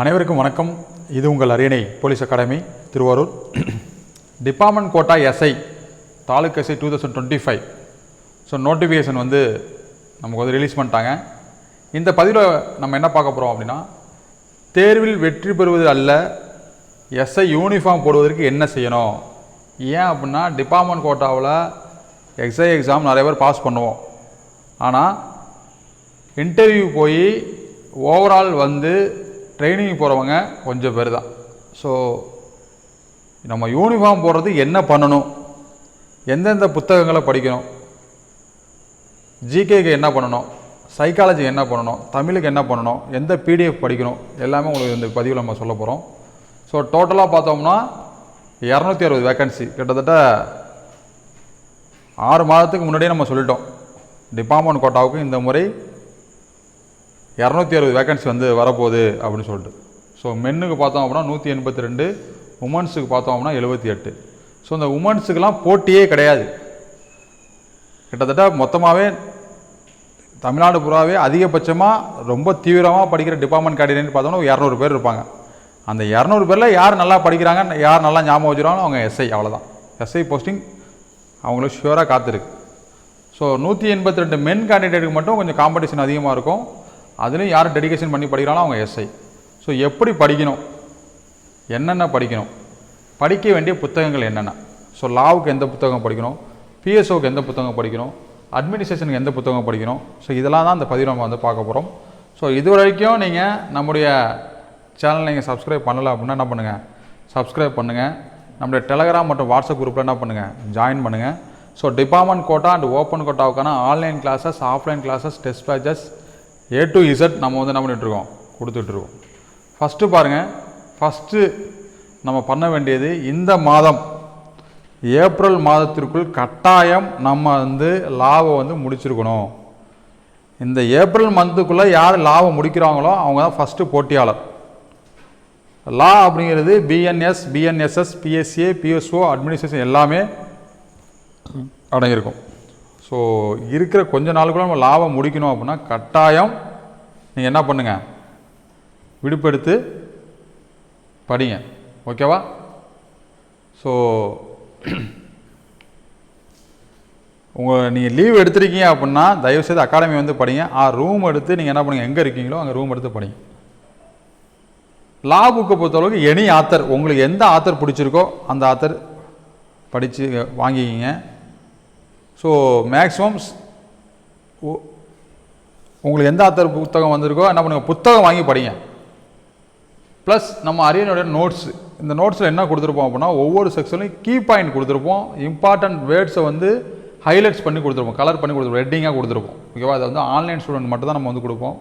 அனைவருக்கும் வணக்கம். இது உங்கள் அரியணை police academy Tiruvarur. Department quota SI taluk SI two thousand twenty five so notification வந்து நமக்கு வந்து ரிலீஸ் பண்ணிட்டாங்க. இந்த பதிவில் நம்ம என்ன பார்க்க போகிறோம் அப்படின்னா தேர்வில் வெற்றி பெறுவது அல்ல எஸ்ஐ யூனிஃபார்ம் போடுவதற்கு என்ன செய்யணும்? ஏன் அப்படின்னா டிபார்ட்மெண்ட் கோட்டாவில் எக்ஸை எக்ஸாம் நிறைய பேர் பாஸ் பண்ணுவோம். ஆனால் இன்டர்வியூ போய் ஓவரால் வந்து ட்ரைனிங் போகிறவங்க கொஞ்சம் பேர் தான். ஸோ நம்ம யூனிஃபார்ம் போடுறது என்ன பண்ணணும்? எந்தெந்த புத்தகங்களை படிக்கணும்? ஜிகேக்கு என்ன பண்ணணும்? சைக்காலஜி என்ன பண்ணணும்? தமிழுக்கு என்ன பண்ணணும்? எந்த பிடிஎஃப் படிக்கணும்? எல்லாமே உங்களுக்கு இந்த பதிவில் நம்ம சொல்ல போகிறோம் ஸோ டோட்டலாக பார்த்தோம்னா இரநூத்தி அறுபது வேக்கன்சி கிட்டத்தட்ட ஆறு மாதத்துக்கு முன்னாடியே நம்ம சொல்லிட்டோம். டிபார்ட்மெண்ட் கோட்டாவுக்கு இந்த முறை இரநூத்தி அறுபது வேக்கன்சி வந்து வரப்போகுது அப்படின்னு சொல்லிட்டு. ஸோ மென்னுக்கு பார்த்தோம் அப்படின்னா நூற்றி எண்பத்தி ரெண்டு உமன்ஸுக்கு பார்த்தோம் அப்படின்னா எழுபத்தி எட்டு. ஸோ இந்த உமன்ஸுக்கெலாம் போட்டியே கிடையாது. கிட்டத்தட்ட மொத்தமாகவே தமிழ்நாடு புறாவே அதிகபட்சமாக ரொம்ப தீவிரமாக படிக்கிற டிபார்ட்மெண்ட் கேண்டிடேட் பார்த்தோம்னா இரநூறு பேர் இருப்பாங்க. அந்த இரநூறு பேரில் யார் நல்லா படிக்கிறாங்க யார் நல்லா ஞாபகம் வச்சுருவாங்களோ அவங்க எஸ்ஐ அவ்வளோதான் எஸ்ஐ போஸ்டிங் அவங்களுக்கு ஷுவராக காத்திருக்கு. ஸோ நூற்றி எண்பத்தி ரெண்டு மென் கேண்டிடேட்டுக்கு மட்டும் கொஞ்சம் காம்படிஷன் அதிகமாக இருக்கும். அதுலேயும் யார் டெடிகேஷன் பண்ணி படிக்கிறாங்களோ அவங்க எஸ்ஐ ஸோ எப்படி படிக்கணும்? என்னென்ன படிக்கணும்? படிக்க வேண்டிய புத்தகங்கள் என்னென்ன? ஸோ லாவுக்கு எந்த புத்தகம் படிக்கணும்? பிஎஸ்ஓக்கு எந்த புத்தகம் படிக்கணும்? அட்மினிஸ்ட்ரேஷனுக்கு எந்த புத்தகம் படிக்கணும்? ஸோ இதெல்லாம் தான் அந்த பதிவு நம்ம வந்து பார்க்க போகிறோம் ஸோ இது வரைக்கும் நீங்கள் நம்முடைய சேனல் நீங்கள் சப்ஸ்கிரைப் பண்ணலை அப்படின்னா என்ன பண்ணுங்கள் சப்ஸ்கிரைப் பண்ணுங்கள் நம்முடைய டெலகிராம் மற்றும் வாட்ஸ்அப் குரூப்பில் என்ன பண்ணுங்கள் ஜாயின் பண்ணுங்கள் so department quota and open கோட்டாவுக்கான online classes offline classes test pages A to Z நம்ம வந்து என்ன பண்ணிகிட்ருக்கோம் கொடுத்துட்ருக்கோம் ஃபஸ்ட்டு பாருங்கள் ஃபஸ்ட்டு நம்ம பண்ண வேண்டியது இந்த மாதம் ஏப்ரல் மாதத்திற்குள் கட்டாயம் நம்ம வந்து லாபம் வந்து முடிச்சிருக்கணும். இந்த ஏப்ரல் மந்த்துக்குள்ளே யார் லாபம் முடிக்கிறாங்களோ அவங்க தான் ஃபஸ்ட்டு போட்டியாளர். லா அப்படிங்கிறது BNS BNSS BSA BSO administration எல்லாமே அடங்கியிருக்கும். ஸோ இருக்கிற கொஞ்ச நாளுக்குள்ள நம்ம லாபம் முடிக்கணும் அப்படின்னா கட்டாயம் நீங்கள் என்ன பண்ணுங்கள் விடுப்பெடுத்து படிங்க. ஓகேவா? ஸோ உங்கள் நீங்கள் லீவ் எடுத்திருக்கீங்க அப்படின்னா தயவுசெய்து அகாடமி வந்து படிங்க. ஆ ரூம் எடுத்து நீங்கள் என்ன பண்ணுங்கள் எங்கே இருக்கீங்களோ அங்கே ரூம் எடுத்து படிங்க. லா புக்கை பொறுத்தளவுக்கு எனி ஆத்தர் உங்களுக்கு எந்த ஆத்தர் பிடிச்சிருக்கோ அந்த ஆத்தர் படித்து வாங்கிக்கிங்க. ஸோ மேக்ஸிமம் உங்களுக்கு எந்த ஆத்தர் புத்தகம் வந்திருக்கோ என்ன பண்ணுங்கள் புத்தகம் வாங்கி படிங்க. ப்ளஸ் நம்ம அரியனுடைய நோட்ஸ் இந்த நோட்ஸில் என்ன கொடுத்துருப்போம் அப்படின்னா ஒவ்வொரு செக்ஷன்லையும் கீ பாயிண்ட் கொடுத்துருப்போம். இம்பார்ட்டன்ட் வேர்ட்ஸை வந்து ஹைலைட்ஸ் பண்ணி கொடுத்துருப்போம் கலர் பண்ணி கொடுத்துருப்போம் ரெட்டிங்காக கொடுத்துருப்போம். ஓகேவா அதை வந்து ஆன்லைன் ஸ்டூடெண்ட் மட்டும் தான் நம்ம வந்து கொடுப்போம்.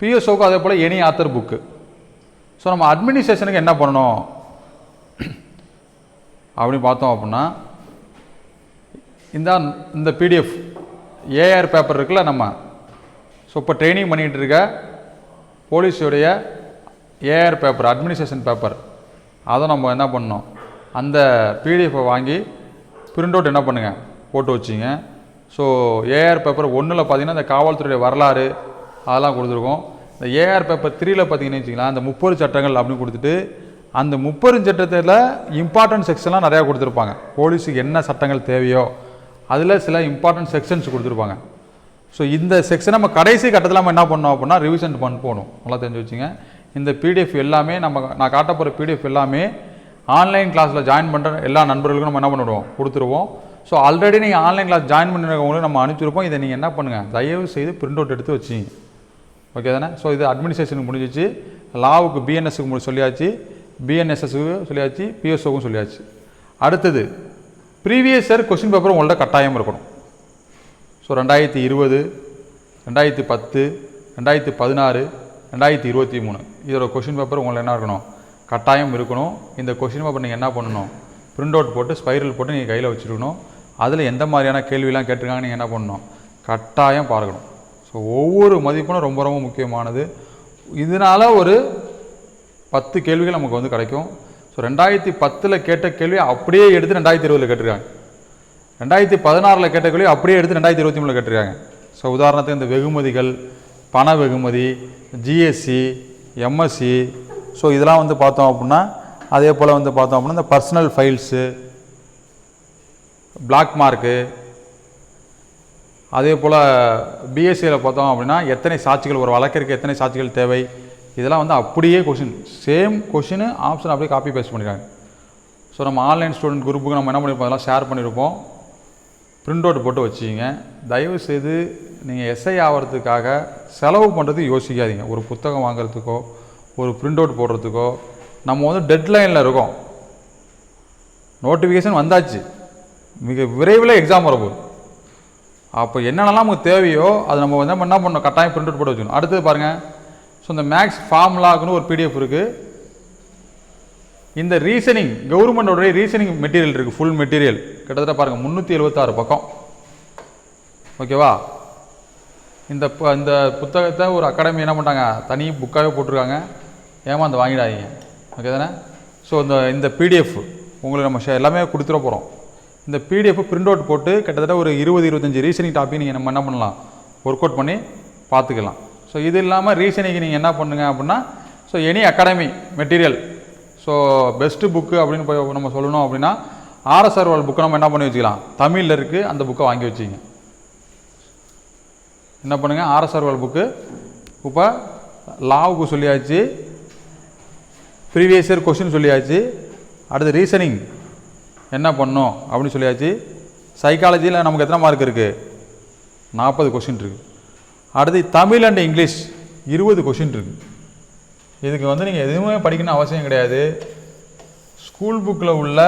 பிஎஸ்ஓக்கு அதே போல் எனி ஆத்தர் புக்கு ஸோ நம்ம அட்மினிஸ்ட்ரேஷனுக்கு என்ன பண்ணணும்? அப்படின்னு பார்த்தோம் அப்படின்னா இந்த இந்த பிடிஎஃப் ஏஆர் பேப்பர் இருக்குல்ல நம்ம. ஸோ இப்போ ட்ரைனிங் பண்ணிகிட்டு இருக்க போலீஸுடைய ஏஆர் பேப்பர் அட்மினிஸ்ட்ரேஷன் பேப்பர் அதை நம்ம என்ன பண்ணோம் அந்த பிடிஎஃப்பை வாங்கி பிரிண்ட் அவுட் என்ன பண்ணுங்கள் போட்டு வச்சிங்க. ஸோ ஏஆர் பேப்பர் ஒன்றில் பார்த்தீங்கன்னா இந்த காவல்துறையுடைய வரலாறு அதெல்லாம் கொடுத்துருக்கோம். இந்த ஏஆர் பேப்பர் த்ரீயில் பார்த்தீங்கன்னு வச்சிங்களா அந்த முப்பது சட்டங்கள் அப்படின்னு கொடுத்துட்டு அந்த முப்பது சட்டத்தில் இம்பார்ட்டன்ட் செக்ஷன்லாம் நிறையா கொடுத்துருப்பாங்க. போலீஸுக்கு என்ன சட்டங்கள் தேவையோ அதில் சில இம்பார்ட்டன்ட் செக்ஷன்ஸ் கொடுத்துருப்பாங்க. ஸோ இந்த செக்ஷன் நம்ம கடைசி கட்டத்தில் நம்ம என்ன பண்ணோம் அப்படின்னா ரிவிஷன் பண்ண போகணும் நல்லா தெரிஞ்சு வச்சுங்க. இந்த பிடிஎஃப் எல்லாமே நம்ம நான் காட்ட போகிற பிடிஎஃப் எல்லாமே ஆன்லைன் கிளாஸில் ஜாயின் பண்ணுற எல்லா நண்பர்களுக்கும் நம்ம என்ன பண்ணிடுவோம்? கொடுத்துருவோம். ஸோ ஆல்ரெடி நீங்கள் ஆன்லைன் கிளாஸ் ஜாயின் பண்ணிருக்கவங்களுக்கு நம்ம அனுப்பிச்சிருப்போம். இதை நீங்கள் என்ன பண்ணுங்கள் தயவு செய்து பிரிண்ட் அவுட் எடுத்து வச்சிங்க. ஓகே தானே? ஸோ இது அட்மினிஸ்ட்ரேஷனுக்கு முடிஞ்சிச்சு. லாவுக்கு பிஎன்எஸ்க்கு முடி சொல்லியாச்சு. பிஎன்எஸ்எஸ்க்கு சொல்லியாச்சு. பிஎஸ்ஓக்கும் சொல்லியாச்சு. அடுத்தது ப்ரீவியஸ் இயர் கொஸ்டின் பேப்பர் உங்கள்கிட்ட கட்டாயம் இருக்கணும். ஸோ ரெண்டாயிரத்தி இருபது ரெண்டாயிரத்தி பத்து ரெண்டாயிரத்தி பதினாறு ரெண்டாயிரத்தி இருபத்தி மூணு. இதோட கொஷின் பேப்பர் உங்களை என்ன இருக்கணும்? கட்டாயம் இருக்கணும். இந்த கொஷின் பேப்பர் நீங்கள் என்ன பண்ணணும்? பிரிண்ட் அவுட் போட்டு ஸ்பைரல் போட்டு நீங்கள் கையில் வச்சுருக்கணும். அதில் எந்த மாதிரியான கேள்விலாம் கேட்டிருக்காங்க நீங்கள் என்ன பண்ணணும்? கட்டாயம் பார்க்கணும். ஸோ ஒவ்வொரு மதிப்பெண்ணும் ரொம்ப ரொம்ப முக்கியமானது. இதனால் ஒரு பத்து கேள்விகள் நமக்கு வந்து கிடைக்கும். ஸோ ரெண்டாயிரத்தி பத்தில் கேட்ட கேள்வி அப்படியே எடுத்து ரெண்டாயிரத்தி இருபதில் கேட்டிருக்காங்க. ரெண்டாயிரத்தி பதினாறில் கேட்ட கேள்வி அப்படியே எடுத்து ரெண்டாயிரத்தி இருபத்தி மூணில் கேட்டிருக்காங்க. ஸோ உதாரணத்துக்கு இந்த வெகுமதிகள் பண வெகுமதி ஜிஎஸ்சி எம்எஸ்சி ஸோ இதெல்லாம் வந்து பார்த்தோம் அப்படின்னா அதே போல் வந்து பார்த்தோம் அப்படின்னா இந்த பர்சனல் ஃபைல்ஸு பிளாக் மார்க்கு அதே போல் பிஎஸ்சியில் பார்த்தோம் அப்படின்னா எத்தனை சாட்சிகள் ஒரு வழக்கிற்கு எத்தனை சாட்சிகள் தேவை? இதெல்லாம் வந்து அப்படியே கொஷின் சேம் கொஷினு ஆப்ஷன் அப்படியே காப்பி பேஸ்ட் பண்ணிடுறாங்க ஸோ நம்ம ஆன்லைன் ஸ்டூடெண்ட் குரூப்புக்கு நம்ம என்ன பண்ணியிருப்போம் அதெல்லாம் ஷேர் பண்ணியிருப்போம் பிரிண்ட் அவுட் போட்டு வச்சுக்கிங்க. தயவுசெய்து நீங்கள் எஸ்ஐ ஆகிறதுக்காக செலவு பண்ணுறது யோசிக்காதீங்க. ஒரு புத்தகம் வாங்குறதுக்கோ ஒரு பிரிண்ட் அவுட் போடுறதுக்கோ நம்ம வந்து டெட்லைனில் இருக்கோம். நோட்டிஃபிகேஷன் வந்தாச்சு. மிக விரைவில் எக்ஸாம் வரப்போகுது. அப்போ என்னென்னலாம் நமக்கு தேவையோ அது நம்ம வந்து என்ன பண்ணணும்? கட்டாயம் பிரிண்ட் அவுட் போட்டு வச்சுக்கணும். அடுத்தது பாருங்கள் ஸோ இந்த மேக்ஸ் ஃபார்முலாக்குன்னு ஒரு பிடிஎஃப் இருக்குது இந்த ரீசனிங் கவர்மெண்டோடைய ரீசனிங் மெட்டீரியல் இருக்குது ஃபுல் மெட்டீரியல் கிட்டத்தட்ட பாருங்கள் முந்நூற்றி எழுபத்தாறு பக்கம். ஓகேவா? இந்த ப- இந்த புத்தகத்தை ஒரு அகாடமி என்ன பண்ணிட்டாங்க? தனி புக்காகவே போட்டிருக்காங்க. ஏமாந்து வாங்கிடாதீங்க. ஓகே தானே? ஸோ இந்த இந்த பிடிஎஃப் உங்களுக்கு நம்ம எல்லாமே கொடுத்துட போகிறோம் இந்த பிடிஎஃப் பிரிண்ட் அவுட் போட்டு கிட்டத்தட்ட ஒரு இருபது இருபத்தஞ்சி ரீசனிங் டாபிக் நீங்கள் நம்ம என்ன பண்ணலாம்? ஒர்க் அவுட் பண்ணி பார்த்துக்கலாம். ஸோ இது இல்லாமல் ரீசனிங் நீங்கள் என்ன பண்ணுங்க அப்படின்னா so any academy material so best book அப்படின்னு போய் நம்ம சொல்லணும் அப்படின்னா ஆர்எஸ்ஆர்வால் புக்கை நம்ம என்ன பண்ணி வச்சுக்கலாம்? தமிழில் இருக்குது அந்த புக்கை வாங்கி வச்சுங்க. என்ன பண்ணுங்கள் ஆர்எஸ்ஆர்வால் புக்கு இப்போ லாவுக்கு சொல்லியாச்சு ப்ரீவியஸ் இயர் கொஷின் சொல்லியாச்சு அடுத்து ரீசனிங் என்ன பண்ணும் அப்படின்னு சொல்லியாச்சு சைக்காலஜியில் நமக்கு எத்தனை மார்க் இருக்குது நாற்பது கொஷின் இருக்குது அடுத்து தமிழ் அண்ட் இங்கிலீஷ் இருபது கொஷின் இருக்குது இதுக்கு வந்து நீங்கள் எதுவுமே படிக்கணும் அவசியம் கிடையாது. ஸ்கூல் புக்கில் உள்ள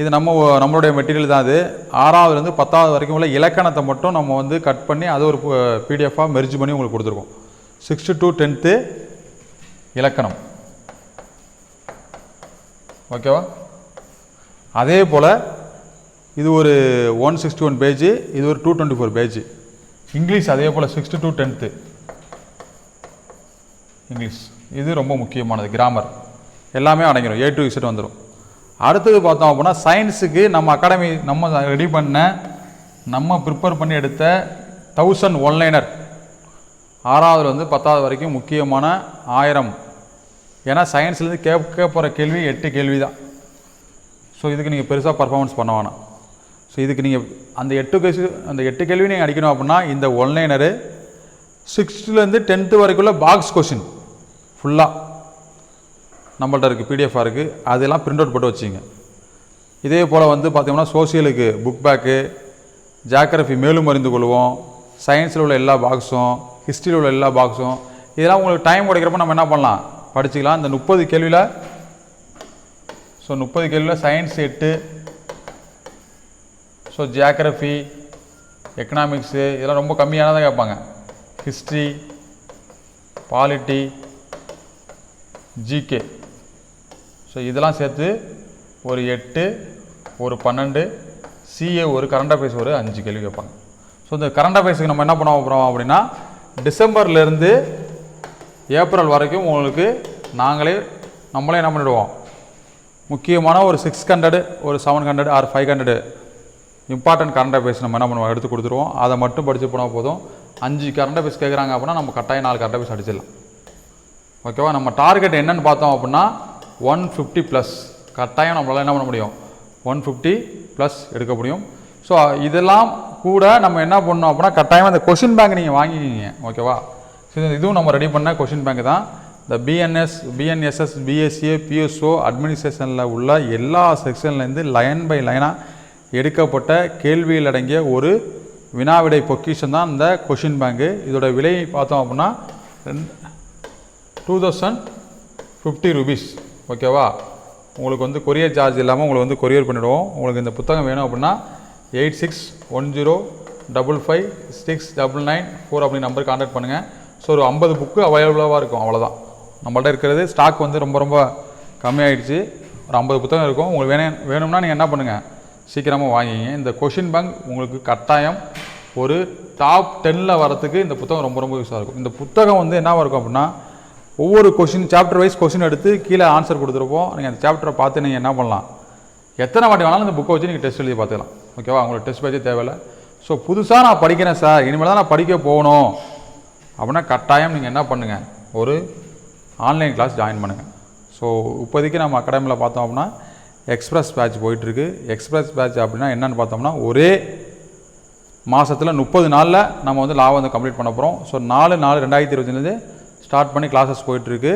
இது நம்ம நம்மளுடைய மெட்டீரியல் தான் அது. ஆறாவதுலேருந்து பத்தாவது வரைக்கும் உள்ள இலக்கணத்தை மட்டும் நம்ம வந்து கட் பண்ணி அது ஒரு பிடிஎஃபாக மெர்ஜ் பண்ணி உங்களுக்கு கொடுத்துருக்கோம். சிக்ஸ்த்து டு டென்த்து இலக்கணம். ஓகேவா அதே போல் இது ஒரு ஒன் சிக்ஸ்டி ஒன் பேஜு இது ஒரு two twenty four page English அதே போல் சிக்ஸ்த்து டு டென்த்து இங்கிலீஷ் இது ரொம்ப முக்கியமானது கிராமர் எல்லாமே அடங்கிடும் ஏ டு இசட் வந்துடும் அடுத்தது பார்த்தோம் அப்படின்னா சயின்ஸுக்கு நம்ம அகாடமி நம்ம ரெடி பண்ண நம்ம ப்ரிப்பேர் பண்ணி எடுத்த தௌசண்ட் ஒன்லைனர் ஆறாவதுலேருந்து வந்து பத்தாவது வரைக்கும் முக்கியமான ஆயிரம். ஏன்னா சயின்ஸ்லேருந்து கேட்க போகிற கேள்வி எட்டு கேள்வி தான் ஸோ இதுக்கு நீங்கள் பெருசாக பர்ஃபார்மன்ஸ் பண்ண வேணாம். ஸோ இதுக்கு நீங்கள் அந்த எட்டு கேள்வி அந்த எட்டு கேள்வி நீங்கள் அடிக்கணும் அப்படின்னா இந்த ஒன்லைனரு சிக்ஸ்த்துலேருந்து டென்த்து வரைக்குள்ள பாக்ஸ் கொஷின் ஃபுல்லாக நம்மள்ட்ட இருக்குது பிடிஎஃபாக இருக்குது அதெல்லாம் பிரிண்ட் அவுட் போட்டு வச்சிங்க. இதே போல் வந்து பார்த்திங்கன்னா சோசியலுக்கு புக் பேக்கு ஜாகிரஃபி மேலும் அறிந்து கொள்வோம். சயின்ஸில் உள்ள எல்லா பாக்ஸும் ஹிஸ்ட்ரியில் உள்ள எல்லா பாக்ஸும் இதெல்லாம் உங்களுக்கு டைம் கிடைக்கிறப்ப நம்ம என்ன பண்ணலாம்? படிச்சுக்கலாம். இந்த முப்பது கேள்வியில் ஸோ முப்பது கேள்வியில் சயின்ஸ் எட்டு ஸோ ஜியாகிரஃபி எக்கனாமிக்ஸு இதெல்லாம் ரொம்ப கம்மியானதாக கேட்பாங்க. ஹிஸ்ட்ரி பாலிட்டி ஜிகே ஸோ இதெல்லாம் சேர்த்து ஒரு எட்டு ஒரு பன்னெண்டு சிஏ ஒரு கரண்ட் அஃபேர்ஸ் ஒரு அஞ்சு கேள்வி கேட்பாங்க. ஸோ இந்த கரண்ட் அஃபேர்ஸுக்கு நம்ம என்ன பண்ண போகிறோம் அப்படின்னா டிசம்பர்லேருந்து ஏப்ரல் வரைக்கும் உங்களுக்கு நாங்களே நம்மளே என்ன பண்ணிடுவோம்? முக்கியமான ஒரு சிக்ஸ் ஹண்ட்ரடு ஒரு seven hundred or five hundred important current affairs நம்ம என்ன பண்ணுவோம்? எடுத்து கொடுத்துருவோம் அதை மட்டும் படித்து போனால் போதும். அஞ்சு கரண்ட் அஃபேர்ஸ் கேட்குறாங்க அப்படின்னா நம்ம கட்டாயம் நாலு கரண்ட் அஃபேர்ஸ் அடிச்சிடலாம். ஓகேவா? நம்ம டார்கெட் என்னன்னு பார்த்தோம் அப்படின்னா ஒன் ஃபிஃப்டி ப்ளஸ் கட்டாயம் நம்மளால் என்ன பண்ண முடியும்? ஒன் ஃபிஃப்டி ப்ளஸ் எடுக்க முடியும். ஸோ இதெல்லாம் கூட நம்ம என்ன பண்ணோம் அப்படின்னா கட்டாயம் அந்த கொஷின் பேங்க் நீங்கள் வாங்கிக்கிங்க. ஓகேவா? ஸோ இதுவும் நம்ம ரெடி பண்ண கொஷின் பேங்க் தான். இந்த பிஎன்எஸ் பிஎன்எஸ்எஸ் பிஎஸ்சிஏ பிஎஸ்ஓ அட்மினிஸ்ட்ரேஷனில் உள்ள எல்லா செக்ஷன்லேருந்து லைன் பை லைனாக எடுக்கப்பட்ட கேள்வியில் அடங்கிய ஒரு வினாவிடை பொக்கிஷன் தான் இந்த கொஷின் பேங்கு இதோட விலை பார்த்தோம் அப்படின்னா ரெண்டு டூ தௌசண்ட் ஃபிஃப்டி ருபீஸ் ஓகேவா உங்களுக்கு வந்து கொரியர் சார்ஜ் இல்லாமல் உங்களுக்கு வந்து கொரியர் பண்ணிவிடுவோம் உங்களுக்கு இந்த புத்தகம் வேணும் அப்படின்னா eight six one zero double five six double nine four அப்படின்னு நம்பர் காண்டாக்ட் பண்ணுங்கள் ஸோ ஒரு ஐம்பது புக்கு அவைலபிளாக இருக்கும். அவ்வளோதான் நம்மள்ட்ட இருக்கிறது ஸ்டாக் வந்து ரொம்ப ரொம்ப கம்மியாயிடுச்சு. ஒரு ஐம்பது புத்தகம் இருக்கும். உங்களுக்கு வேணும் வேணும்னா நீங்கள் என்ன பண்ணுங்கள் சீக்கிரமாக வாங்கிங்க. இந்த கொஷின் பேங்க் உங்களுக்கு கட்டாயம் ஒரு டாப் டென்னில் வரத்துக்கு இந்த புத்தகம் ரொம்ப ரொம்ப யூஸாக இருக்கும். இந்த புத்தகம் வந்து என்ன இருக்கும் அப்படின்னா ஒவ்வொரு கொஷின் சாப்டர் வைஸ் கொஷின் எடுத்து கீழே ஆன்சர் கொடுத்துருப்போம். நீங்கள் அந்த சாப்டரை பார்த்து நீங்கள் என்ன பண்ணலாம்? எத்தனை வாட்டி வேணாலும் அந்த புக்கை வச்சு நீங்கள் டெஸ்ட் எழுதி பார்த்துக்கலாம். ஓகேவா உங்களுக்கு டெஸ்ட் பேஜே தேவையில்லை. ஸோ புதுசாக நான் படிக்கிறேன் சார் இனிமேல் தான் நான் படிக்க போகணும். அப்படின்னா கட்டாயம் நீங்கள் என்ன பண்ணுங்கள் ஒரு ஆன்லைன் கிளாஸ் ஜாயின் பண்ணுங்கள் ஸோ இப்போதைக்கு நம்ம அகாடமியில் பார்த்தோம் அப்படின்னா எக்ஸ்பிரஸ் பேட்ச் போயிட்டுருக்கு. எக்ஸ்பிரஸ் பேட்ச் அப்படின்னா என்னென்னு பார்த்தோம்னா ஒரே மாதத்தில் முப்பது நாளில் நம்ம வந்து லாபம் வந்து கம்ப்ளீட் பண்ண போகிறோம் ஸோ நாலு நாலு ரெண்டாயிரத்தி இருபத்தஞ்சிலேருந்து ஸ்டார்ட் பண்ணி கிளாஸஸ் போயிட்டுருக்கு.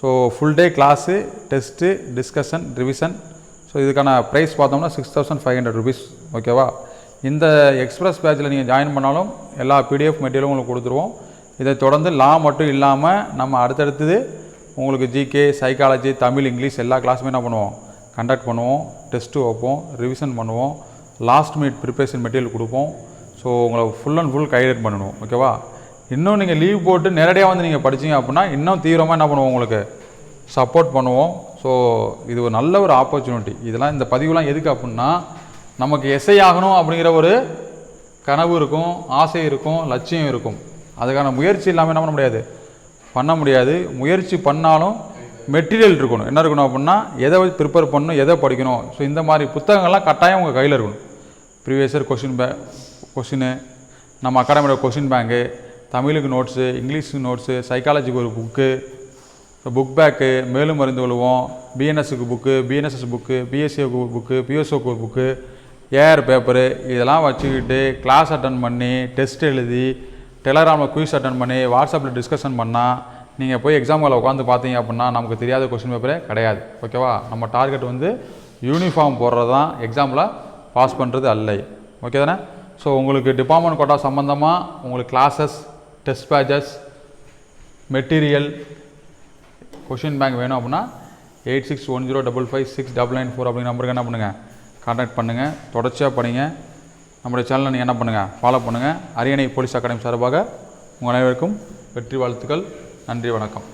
So full day class test discussion revision so இதுக்கான ப்ரைஸ் பார்த்தோம்னா six thousand five hundred rupees ஓகேவா இந்த எக்ஸ்பிரஸ் பேட்சில் நீங்கள் ஜாயின் பண்ணாலும் எல்லா பிடிஎஃப் மெட்டீரியலும் உங்களுக்கு கொடுத்துருவோம். இதை தொடர்ந்து லா மட்டும் இல்லாமல் நம்ம அடுத்தடுத்தது உங்களுக்கு ஜிகே சைக்காலஜி தமிழ் இங்கிலீஷ் எல்லா கிளாஸுமே என்ன பண்ணுவோம்? கண்டக்ட் பண்ணுவோம் டெஸ்ட்டு வைப்போம் ரிவிஷன் பண்ணுவோம். லாஸ்ட் மினிட் ப்ரிப்பரேஷன் மெட்டீரியல் கொடுப்போம். ஸோ உங்களை ஃபுல் அண்ட் ஃபுல் கைடட் பண்ணணும். ஓகேவா இன்னும் நீங்கள் லீவ் போட்டு நேரடியாக வந்து நீங்கள் படிச்சீங்க அப்படின்னா இன்னும் தீவிரமாக என்ன பண்ணுவோம் உங்களுக்கு? சப்போர்ட் பண்ணுவோம். ஸோ இது ஒரு நல்ல ஒரு ஆப்பர்ச்சுனிட்டி இதெல்லாம் இந்த பதிவுலாம் எதுக்கு அப்படின்னா நமக்கு எஸ்ஐ ஆகணும் அப்படிங்கிற ஒரு கனவு இருக்கும் ஆசை இருக்கும் லட்சியம் இருக்கும். அதுக்கான முயற்சி இல்லாமல் என்ன பண்ண முடியாது? பண்ண முடியாது. முயற்சி பண்ணாலும் மெட்டீரியல் இருக்கணும். என்ன இருக்கணும் அப்படின்னா எதை வச்சு ப்ரிப்பேர் பண்ணணும் எதை படிக்கணும். ஸோ இந்த மாதிரி புத்தகங்கள்லாம் கட்டாயம் உங்கள் கையில் இருக்கணும். Previous year question paper question நம்ம அகாடமியோட கொஷின் பேங்கு தமிழுக்கு நோட்ஸு இங்கிலீஷுக்கு நோட்ஸு சைக்காலஜிக்கு ஒரு புக்கு புக் பேக்கு மேலும் மருந்து கொள்வோம். பிஎன்எஸ்க்கு புக்கு பிஎன்எஸ்எஸ் புக்கு பிஎஸ்சிக்கு புக்கு பிஎஸ்ஓக்கு ஒரு புக்கு ஏஆர் பேப்பரு இதெல்லாம் வச்சுக்கிட்டு கிளாஸ் அட்டன் பண்ணி டெஸ்ட் எழுதி டெலகிராமில் குயிஸ் அட்டன் பண்ணி வாட்ஸ்அப்பில் டிஸ்கஷன் பண்ணால் நீங்கள் போய் எக்ஸாம்களை உட்காந்து பார்த்தீங்க அப்படின்னா நமக்கு தெரியாத கொஸ்டின் பேப்பரே கிடையாது. ஓகேவா நம்ம டார்கெட் வந்து யூனிஃபார்ம் போடுறது தான் எக்ஸாமில் பாஸ் பண்ணுறது அல்ல. ஓகே தானே? ஸோ உங்களுக்கு டிபார்ட்மெண்ட் கோட்டா சம்மந்தமாக உங்களுக்கு classes test pages material question bank வேணும் அப்படின்னா eight six one zero double five six double nine four அப்படிங்கிற நம்பருக்கு என்ன பண்ணுங்கள் கான்டாக்ட் பண்ணுங்கள் தொடர்ச்சியாக படிங்க. நம்முடைய சேனலை நீங்கள் என்ன பண்ணுங்கள் ஃபாலோ பண்ணுங்கள் அரியணை போலீஸ் அகாடமி சார்பாக உங்கள் அனைவருக்கும் வெற்றி வாழ்த்துக்கள். நன்றி வணக்கம்.